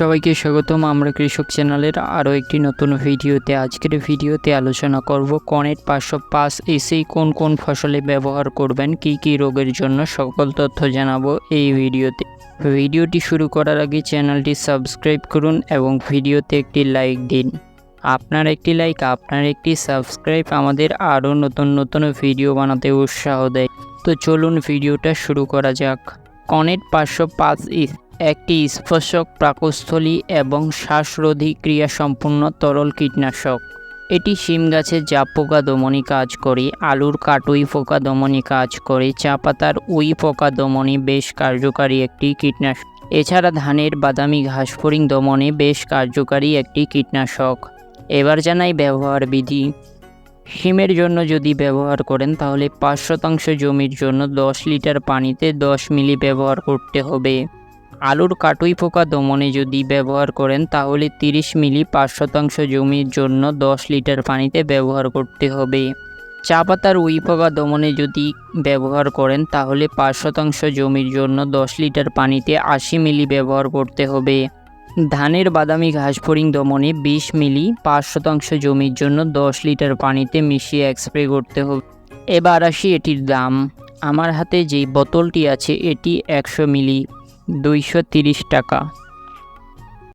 সবাইকে স্বাগতম। আমরা কৃষক চ্যানেলের আরও একটি নতুন ভিডিওতে। আজকের ভিডিওতে আলোচনা করব কনেট পাঁচশো পাঁচ এসেই কোন কোন ফসলে ব্যবহার করবেন, কি কি রোগের জন্য সকল তথ্য জানাব এই ভিডিওতে। ভিডিওটি শুরু করার আগে চ্যানেলটি সাবস্ক্রাইব করুন এবং ভিডিওতে একটি লাইক দিন। আপনার একটি লাইক, আপনার একটি সাবস্ক্রাইব আমাদের আরও নতুন নতুন ভিডিও বানাতে উৎসাহ দেয়। তো চলুন ভিডিওটা শুরু করা যাক। কনেট পাঁচশো পাঁচ একটি স্পর্শক প্রাকস্থলী এবং শ্বাসরোধী ক্রিয়া সম্পূর্ণ তরল কীটনাশক। এটি শিম গাছের জাপ পোকা দমনী কাজ করে, আলুর কাটুই পোকা দমনী কাজ করে, চা পাতার উই পোকা দমনী বেশ কার্যকারী একটি কীটনাশক। এছাড়া ধানের বাদামি ঘাসফড়িং দমনে বেশ কার্যকারী একটি কীটনাশক। এবার জানাই ব্যবহার বিধি। শিমের জন্য যদি ব্যবহার করেন, তাহলে পাঁচ শতাংশ জমির জন্য দশ লিটার পানিতে দশ মিলি ব্যবহার করতে হবে। আলুর কাটুই পোকা দমনে যদি ব্যবহার করেন, তাহলে তিরিশ মিলি পাঁচ শতাংশ জমির জন্য দশ লিটার পানিতে ব্যবহার করতে হবে। চা পাতার উই পোকা দমনে যদি ব্যবহার করেন, তাহলে পাঁচ শতাংশ জমির জন্য দশ লিটার পানিতে আশি মিলি ব্যবহার করতে হবে। ধানের বাদামি ঘাসফড়িং দমনে বিশ মিলি পাঁচ শতাংশ জমির জন্য দশ লিটার পানিতে মিশিয়ে স্প্রে করতে হবে। এবার আসি এটির দাম। আমার হাতে যেই বোতলটি আছে, এটি একশো মিলি। দুইশো তিরিশ টাকা।